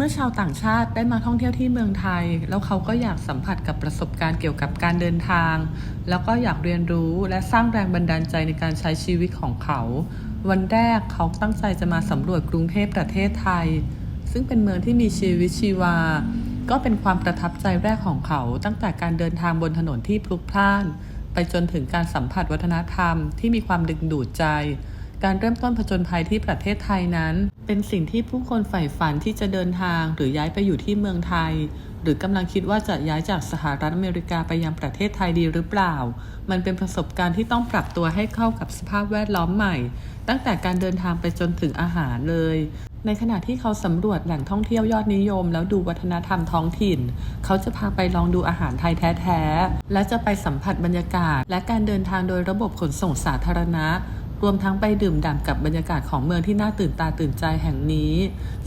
เมื่อชาวต่างชาติได้มาท่องเที่ยวที่เมืองไทย แล้วเขาก็อยากสัมผัสกับประสบการณ์เกี่ยวกับการเดินทาง แล้วก็อยากเรียนรู้และสร้างแรงบันดาลใจในการใช้ชีวิตของเขา วันแรกเขาตั้งใจจะมาสำรวจกรุงเทพประเทศไทย ซึ่งเป็นเมืองที่มีชีวิตชีวา ก็เป็นความประทับใจแรกของเขา ตั้งแต่การเดินทางบนถนนที่พลุกพล่าน ไปจนถึงการสัมผัสวัฒนธรรมที่มีความดึงดูดใจ การเริ่มต้นผจญภัยที่ประเทศไทยนั้น เป็นสิ่งที่ผู้คนใฝ่ฝันที่จะเดินทางหรือย้ายไปอยู่ที่เมืองไทย หรือกำลังคิดว่าจะย้ายจากสหรัฐอเมริกาไปยังประเทศไทยดีหรือเปล่า มันเป็นประสบการณ์ที่ต้องปรับตัวให้เข้ากับสภาพแวดล้อมใหม่ ตั้งแต่การเดินทางไปจนถึงอาหารเลยในขณะที่เขาสำรวจแหล่งท่องเที่ยวยอดนิยม แล้วดูวัฒนธรรมท้องถิ่น เขาจะพาไปลองดูอาหารไทยแท้ ๆ และจะไปสัมผัสบรรยากาศ และการเดินทางโดยระบบขนส่งสาธารณะ รวมทั้งไปดื่มด่ำกับบรรยากาศของเมืองที่น่าตื่นตาตื่นใจแห่งนี้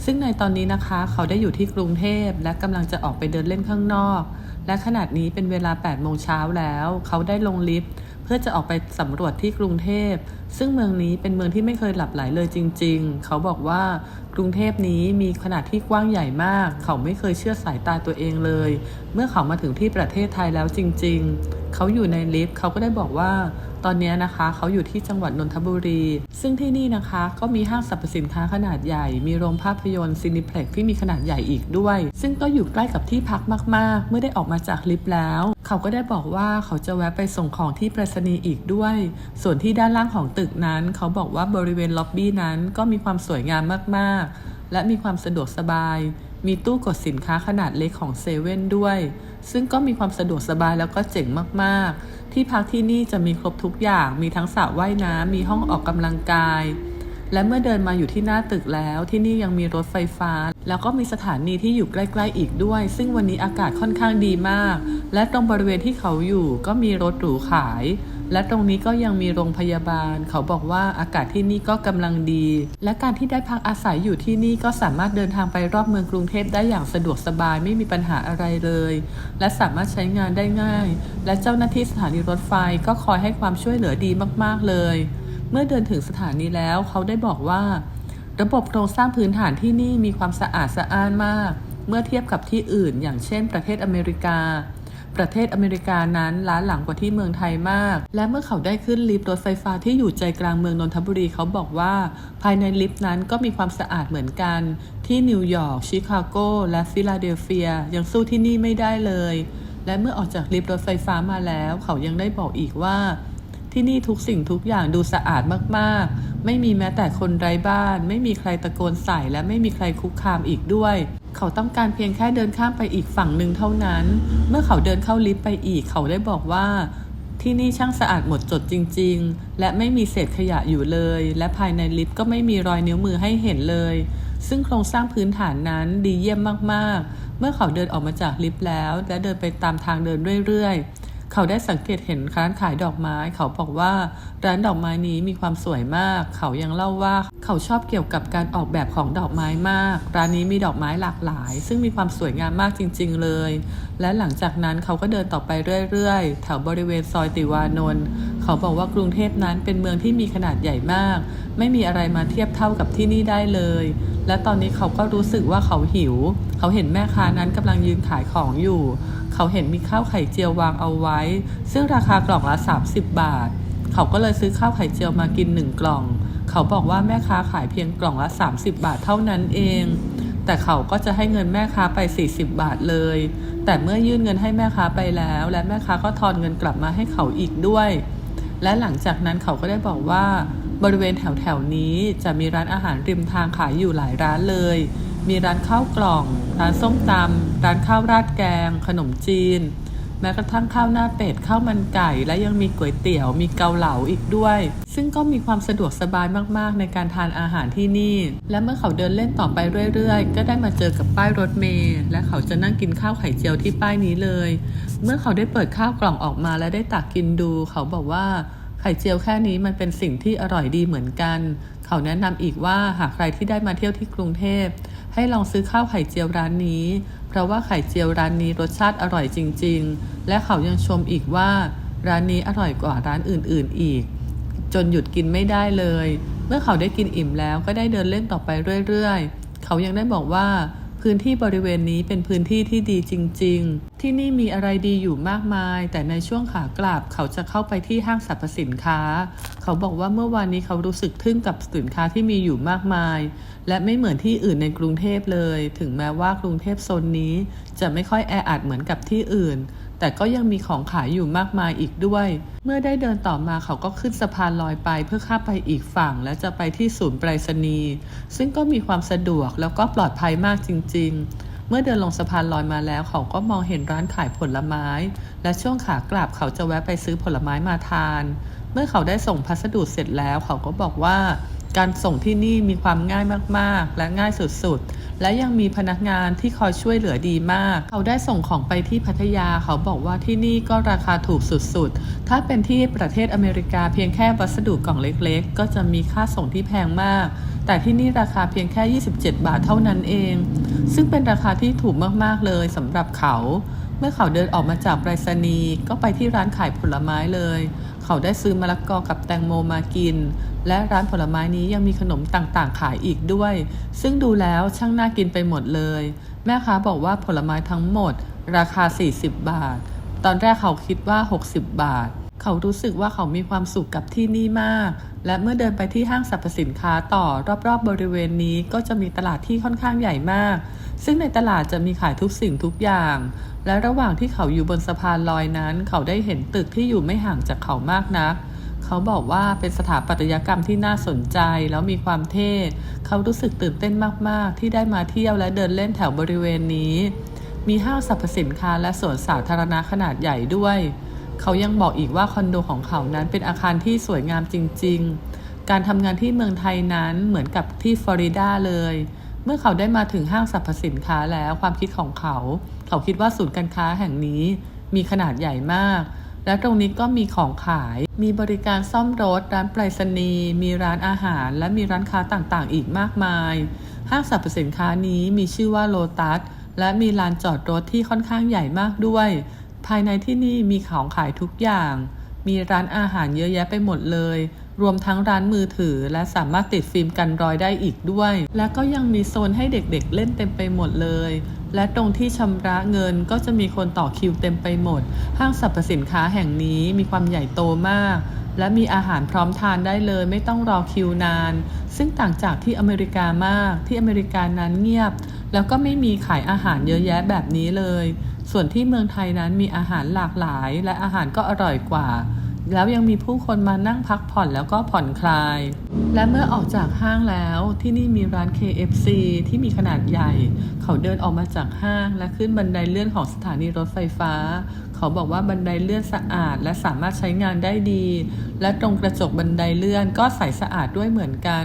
ซึ่งในตอนนี้นะคะ เขาได้อยู่ที่กรุงเทพและกำลังจะออกไปเดินเล่นข้างนอก และขนาดนี้เป็นเวลา8โมงเช้าแล้ว เขาได้ลงลิฟต์เพื่อจะออกไปสำรวจที่กรุงเทพ ซึ่งเมืองนี้เป็นเมืองที่ไม่เคยหลับไหลเลยจริง ๆ เขาบอกว่ากรุงเทพนี้มีขนาดที่กว้างใหญ่มาก เขาไม่เคยเชื่อสายตาตัวเองเลย เมื่อเขามาถึงที่ประเทศไทยแล้วจริง ๆ เขาอยู่ในลิฟต์เขาก็ได้บอกว่า ตอนนี้นะคะเขาอยู่ที่จังหวัดนนทบุรี ซึ่งที่นี่นะคะก็มีห้างสรรพสินค้าขนาดใหญ่ มีโรงภาพยนตร์ซินิเพล็กที่มีขนาดใหญ่อีกด้วย ซึ่งก็อยู่ใกล้กับที่พักมาก ๆ เมื่อได้ออกมาจากลิฟต์แล้ว เขาก็ได้บอกว่าเขาจะแวะไปส่งของที่ไปรษณีย์อีกด้วย ส่วนที่ด้านล่างของตึกนั้น เขาบอกว่าบริเวณล็อบบี้นั้นก็มีความสวยงามมาก ๆ และมีความสะดวกสบาย มีตู้กดสินค้าขนาดเล็กของเซเว่นด้วย ซึ่งก็มีความสะดวกสบายแล้วก็เจ๋งมากๆ ที่พักที่นี่จะมีครบทุกอย่าง มีทั้งสระว่ายน้ำมีห้องออกกำลังกาย และเมื่อเดินมาอยู่ที่หน้าตึกแล้ว ที่นี่ยังมีรถไฟฟ้า แล้วก็มีสถานีที่อยู่ใกล้ๆอีกด้วย ซึ่งวันนี้อากาศค่อนข้างดีมาก และตรงบริเวณที่เขาอยู่ก็มีรถหรูขาย และตรงนี้ก็ยังมีโรงพยาบาล เขาบอกว่าอากาศที่นี่ก็กำลังดี และการที่ได้พักอาศัยอยู่ที่นี่ก็สามารถเดินทางไปรอบเมืองกรุงเทพได้อย่างสะดวกสบายไม่มีปัญหาอะไรเลย และสามารถใช้งานได้ง่าย และเจ้าหน้าที่สถานีรถไฟก็คอยให้ความช่วยเหลือดีมากๆเลย เมื่อเดินถึงสถานีแล้วเขาได้บอกว่า ระบบโครงสร้างพื้นฐานที่นี่มีความสะอาดสะอ้านมาก เมื่อเทียบกับที่อื่น อย่างเช่น ประเทศอเมริกา ประเทศอเมริกานั้นล้าหลังกว่าที่เมืองไทยมาก และเมื่อเขาได้ขึ้นลิฟต์รถไฟฟ้าที่อยู่ใจกลางเมืองนนทบุรีเขาบอกว่า ภายในลิฟต์นั้นก็มีความสะอาดเหมือนกัน ที่นิวยอร์กชิคาโกและฟิลาเดลเฟีย ยังสู้ที่นี่ไม่ได้เลย และเมื่อออกจากลิฟต์รถไฟฟ้ามาแล้ว เขายังได้บอกอีกว่า ที่นี่ทุกสิ่งทุกอย่างดูสะอาดมากๆ ไม่มีแม้แต่คนไร้บ้าน ไม่มีใครตะโกนใส่และไม่มีใครคุกคามอีกด้วย เขาต้องการเพียงแค่เดินข้ามไปอีกฝั่งหนึ่งเท่านั้น เมื่อเขาเดินเข้าลิฟต์ไปอีก เขาได้บอกว่า ที่นี่ช่างสะอาดหมดจดจริง ๆ และไม่มีเศษขยะอยู่เลย และภายในลิฟต์ก็ไม่มีรอยนิ้วมือให้เห็นเลย ซึ่งโครงสร้างพื้นฐานนั้นดีเยี่ยมมากๆ เมื่อเขาเดินออกมาจากลิฟต์แล้ว และเดินไปตามทางเดินเรื่อยๆ เขาได้สังเกตเห็นร้านขายดอกไม้ เขาบอกว่าร้านดอกไม้นี้มีความสวยมาก เขายังเล่าว่าเขาชอบเกี่ยวกับการออกแบบของดอกไม้มาก ร้านนี้มีดอกไม้หลากหลาย ซึ่งมีความสวยงามมากจริง ๆ เลย และหลังจากนั้นเขาก็เดินต่อไปเรื่อยๆแถวบริเวณซอยติวานนท์ เขาบอกว่ากรุงเทพนั้นเป็นเมืองที่มีขนาดใหญ่มาก ไม่มีอะไรมาเทียบเท่ากับที่นี่ได้เลย และตอนนี้เขาก็รู้สึกว่าเขาหิว เขาเห็นแม่ค้านั้นกำลังยืนขายของอยู่ เขาเห็นมีข้าวไข่เจียววางเอาไว้ ซึ่งราคากล่องละ 30 บาท เขาก็เลยซื้อข้าวไข่เจียวมากินหนึ่งกล่อง เขาบอกว่าแม่ค้าขายเพียงกล่องละ 30 บาทเท่านั้นเองแต่เขาก็จะให้เงินแม่ค้าไป 40 บาทเลย แต่เมื่อยื่นเงินให้แม่ค้าไปแล้ว และแม่ค้าก็ทอนเงินกลับมาให้เขาอีกด้วย และหลังจากนั้นเขาก็ได้บอกว่าบริเวณแถวแถวนี้จะมีร้านอาหารริมทางขายอยู่หลายร้านเลย มีร้านข้าวกล่อง ร้านส้มตำร้านข้าวราดแกง ขนมจีน แม้กระทั่งข้าวหน้าเป็ดข้าวมันไก่ และยังมีก๋วยเตี๋ยว มีเกาเหลาอีกด้วย ซึ่งก็มีความสะดวกสบายมากๆ ในการทานอาหารที่นี่ และเมื่อเขาเดินเล่นต่อไปเรื่อยๆ ก็ได้มาเจอกับป้ายรถเมล์และเขาจะนั่งกินข้าวไข่เจียวที่ป้ายนี้เลย เมื่อเขาได้เปิดข้าวกล่องออกมาและได้ตักกินดู เขาบอกว่าไข่เจียวแค่นี้มันเป็นสิ่งที่อร่อยดีเหมือนกัน เขาแนะนำอีกว่าหากใครที่ได้มาเที่ยวที่กรุงเทพ ให้ลองซื้อข้าวไข่เจียวร้านนี้ เพราะว่าไข่เจียวร้านนี้รสชาติอร่อยจริง ๆ และเขายังชมอีกว่า ร้านนี้อร่อยกว่าร้านอื่น ๆ อีก จนหยุดกินไม่ได้เลย เมื่อเขาได้กินอิ่มแล้วก็ได้เดินเล่นต่อไปเรื่อย ๆ เขายังได้บอกว่า พื้นที่บริเวณนี้เป็นพื้นที่ที่ดีจริง ๆ ที่นี่มีอะไรดีอยู่มากมาย แต่ในช่วงขากลับเขาจะเข้าไปที่ห้างสรรพสินค้า เขาบอกว่าเมื่อวานนี้เขารู้สึกทึ่งกับสินค้าที่มีอยู่มากมาย และไม่เหมือนที่อื่นในกรุงเทพเลย ถึงแม้ว่ากรุงเทพโซนนี้ จะไม่ค่อยแออัดเหมือนกับที่อื่น แต่ก็ยังมีของขายอยู่มากมายอีกด้วย เมื่อได้เดินต่อมาเขาก็ขึ้นสะพานลอยไปเพื่อข้ามไปอีกฝั่ง และจะไปที่ศูนย์ไปรษณีย์ซึ่งก็มีความสะดวกแล้วก็ปลอดภัยมากจริง ๆเมื่อเดินลงสะพานลอยมาแล้วเขาก็มองเห็นร้านขายผลไม้ และช่วงขากลับเขาจะแวะไปซื้อผลไม้มาทาน เมื่อเขาได้ส่งพัสดุเสร็จแล้ว เขาก็บอกว่า การส่งที่นี่มีความง่ายมากๆ และง่ายสุดๆ และยังมีพนักงานที่คอยช่วยเหลือดีมาก เขาได้ส่งของไปที่พัทยาเขาบอกว่าที่นี่ก็ราคาถูกสุดๆ ถ้าเป็นที่ประเทศอเมริกาเพียงแค่วัสดุกล่องเล็กๆ ก็จะมีค่าส่งที่แพงมาก แต่ที่นี่ราคาเพียงแค่ 27 บาทเท่านั้นเอง ซึ่งเป็นราคาที่ถูกมากๆเลยสำหรับเขา มื่อเขาเดินออกมาจากไปรษณีย์ก็ไปที่ร้านขายผลไม้เลย เขาได้ซื้อมะละกอกับแตงโมมากิน และร้านผลไม้นี้ยังมีขนมต่างๆ ขายอีกด้วย ซึ่งดูแล้วช่างน่ากินไปหมดเลย แม่ค้าบอกว่าผลไม้ทั้งหมด ราคา 40 บาท ตอนแรกเขาคิดว่า 60 บาท เขารู้สึกว่าเขามีความสุขกับที่นี่มาก และเมื่อเดินไปที่ห้างสรรพสินค้าต่อรอบๆบริเวณนี้ก็จะมีตลาดที่ค่อนข้างใหญ่มาก ซึ่งในตลาดจะมีขายทุกสิ่งทุกอย่าง และระหว่างที่เขาอยู่บนสะพานลอยนั้น เขาได้เห็นตึกที่อยู่ไม่ห่างจากเขามากนัก เขาบอกว่าเป็นสถาปัตยกรรมที่น่าสนใจแล้วมีความเท่ เขารู้สึกตื่นเต้นมาก ๆ ที่ได้มาเที่ยวและเดินเล่นแถวบริเวณนี้ มีห้างสรรพสินค้าและสวนสาธารณะขนาดใหญ่ด้วย เขายังบอกอีกว่าคอนโดของเขานั้นเป็นอาคารที่สวยงามจริง ๆ การทำงานที่เมืองไทยนั้นเหมือนกับที่ฟลอริดาเลย เมื่อเขาได้มาถึงห้างสรรพสินค้าแล้วความคิดของเขา เขาคิดว่าศูนย์การค้าแห่งนี้มีขนาดใหญ่มาก และตรงนี้ก็มีของขาย มีบริการซ่อมรถ ร้านไปรษณีย์มีร้านอาหาร และมีร้านค้าต่างๆ อีกมากมาย ห้างสรรพสินค้านี้มีชื่อว่าโลตัสและมีลานจอดรถที่ค่อนข้างใหญ่มากด้วย ภายในที่นี่มีของขายทุกอย่าง มีร้านอาหารเยอะแยะไปหมดเลย รวมทั้งร้านมือถือ และสามารถติดฟิล์มกันรอยได้อีกด้วย และก็ยังมีโซนให้เด็กๆ เล่นเต็มไปหมดเลย และตรงที่ชำระเงินก็จะมีคนต่อคิวเต็มไปหมด ห้างสรรพสินค้าแห่งนี้มีความใหญ่โตมาก และมีอาหารพร้อมทานได้เลย ไม่ต้องรอคิวนาน ซึ่งต่างจากที่อเมริกามากที่อเมริกานั้นเงียบ แล้วก็ไม่มีขายอาหารเยอะแยะแบบนี้เลย ส่วนที่เมืองไทยนั้นมีอาหารหลากหลาย และอาหารก็อร่อยกว่า แล้วยังมีผู้คนมานั่งพักผ่อนแล้วก็ผ่อนคลาย และเมื่อออกจากห้างแล้วที่นี่มีร้าน KFC ที่มีขนาดใหญ่ เขาเดินออกมาจากห้างและขึ้นบันไดเลื่อนของสถานีรถไฟฟ้า เขาบอกว่าบันไดเลื่อนสะอาด และสามารถใช้งานได้ดี และตรงกระจกบันไดเลื่อนก็ใสสะอาดด้วยเหมือนกัน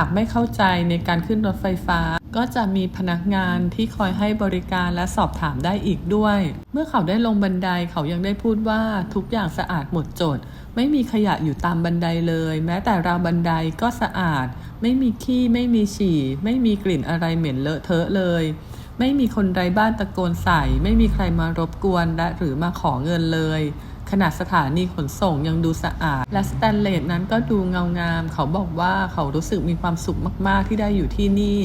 หากไม่เข้าใจในการขึ้นรถไฟฟ้า ก็จะมีพนักงานที่คอยให้บริการและสอบถามได้อีกด้วย เมื่อเขาได้ลงบันไดเขายังได้พูดว่าทุกอย่างสะอาดหมดจด ไม่มีขยะอยู่ตามบันไดเลย แม้แต่ราวบันไดก็สะอาด ไม่มีขี้ไม่มีฉี่ ไม่มีกลิ่นอะไรเหม็นเลอะเทอะเลย ไม่มีคนไร้บ้านตะโกนใส่ ไม่มีใครมารบกวนและหรือมาขอเงินเลย ขนาดสถานีขนส่งยังดูสะอาด และสแตนเลสนั้นก็ดูเงางาม เขาบอกว่าเขารู้สึกมีความสุขมาก ๆ ที่ได้อยู่ที่นี่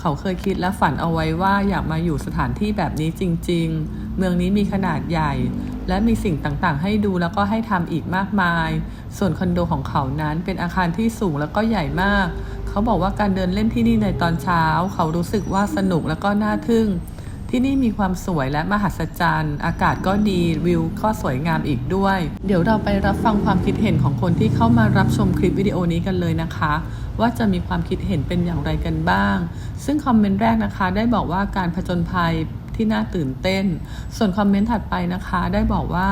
เขาเคยคิดและฝันเอาไว้ว่าอยากมาอยู่สถานที่แบบนี้จริง ๆ เมืองนี้มีขนาดใหญ่ และมีสิ่งต่างๆ ให้ดูแล้วก็ให้ทำอีกมากมาย ส่วนคอนโดของเขานั้นเป็นอาคารที่สูงแล้วก็ใหญ่มาก เขาบอกว่าการเดินเล่นที่นี่ในตอนเช้า เขารู้สึกว่าสนุกแล้วก็น่าทึ่ง ที่นี่มีความสวยและมหัศจรรย์ อากาศก็ดีวิวก็สวยงามอีกด้วย เดี๋ยวเราไปรับฟังความคิดเห็นของคนที่เข้ามารับชมคลิปวิดีโอนี้กันเลยนะคะ ว่าจะมีความคิดเห็นเป็นอย่างไรกันบ้าง ซึ่งคอมเมนต์แรกนะคะได้บอกว่าการผจญภัยที่น่าตื่นเต้น ส่วนคอมเมนต์ถัดไปนะคะ ได้บอกว่า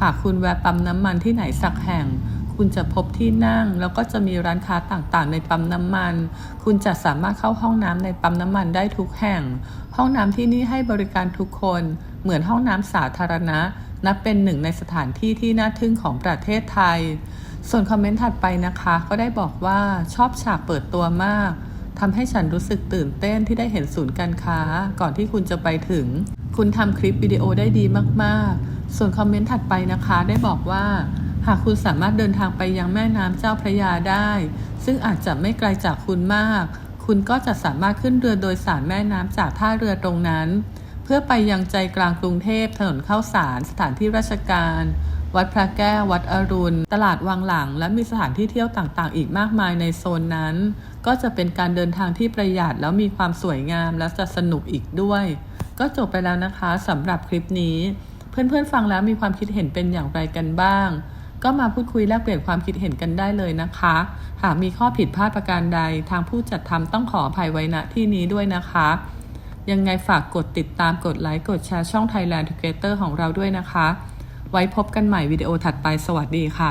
หากคุณแวะปั๊มน้ำมันที่ไหนสักแห่ง คุณจะพบที่นั่ง แล้วก็จะมีร้านค้าต่างๆ ในปั๊มน้ำมัน คุณจะสามารถเข้าห้องน้ำในปั๊มน้ำมันได้ทุกแห่ง ห้องน้ำที่นี่ให้บริการทุกคน เหมือนห้องน้ำสาธารณะ นับเป็นหนึ่งในสถานที่ที่น่าทึ่งของประเทศไทย ส่วนคอมเมนต์ถัดไปนะคะ ก็ได้บอกว่าชอบฉากเปิดตัวมากทำให้ฉันรู้สึกตื่นเต้นที่ได้เห็นศูนย์การค้า ก่อนที่คุณจะไปถึง คุณทำคลิปวิดีโอได้ดีมาก ๆ ส่วนคอมเมนต์ถัดไปนะคะได้บอกว่า หากคุณสามารถเดินทางไปยังแม่น้ำเจ้าพระยาได้ ซึ่งอาจจะไม่ไกลจากคุณมาก คุณก็จะสามารถขึ้นเรือโดยสารแม่น้ำจากท่าเรือตรงนั้น เพื่อไปยังใจกลางกรุงเทพถนนเข้าสาร สถานที่ราชการ วัดพระแก้ว วัดอรุณ ตลาดวังหลัง และมีสถานที่เที่ยวต่างๆ อีกมากมายในโซนนั้น ก็จะเป็นการเดินทางที่ประหยัดแล้วมีความสวยงามและจะสนุกอีกด้วย ก็จบไปแล้วนะคะสำหรับคลิปนี้ เพื่อนๆฟังแล้วมีความคิดเห็นเป็นอย่างไรกันบ้าง ก็มาพูดคุยแลกเปลี่ยนความคิดเห็นกันได้เลยนะคะ หากมีข้อผิดพลาดประการใด ทางผู้จัดทำต้องขออภัยไว้ณที่นี้ด้วยนะคะ ยังไงฝากกดติดตามกดไลค์กดแชร์ช่อง Thailand Together ของเราด้วยนะคะ ไว้พบกันใหม่วิดีโอถัดไปสวัสดีค่ะ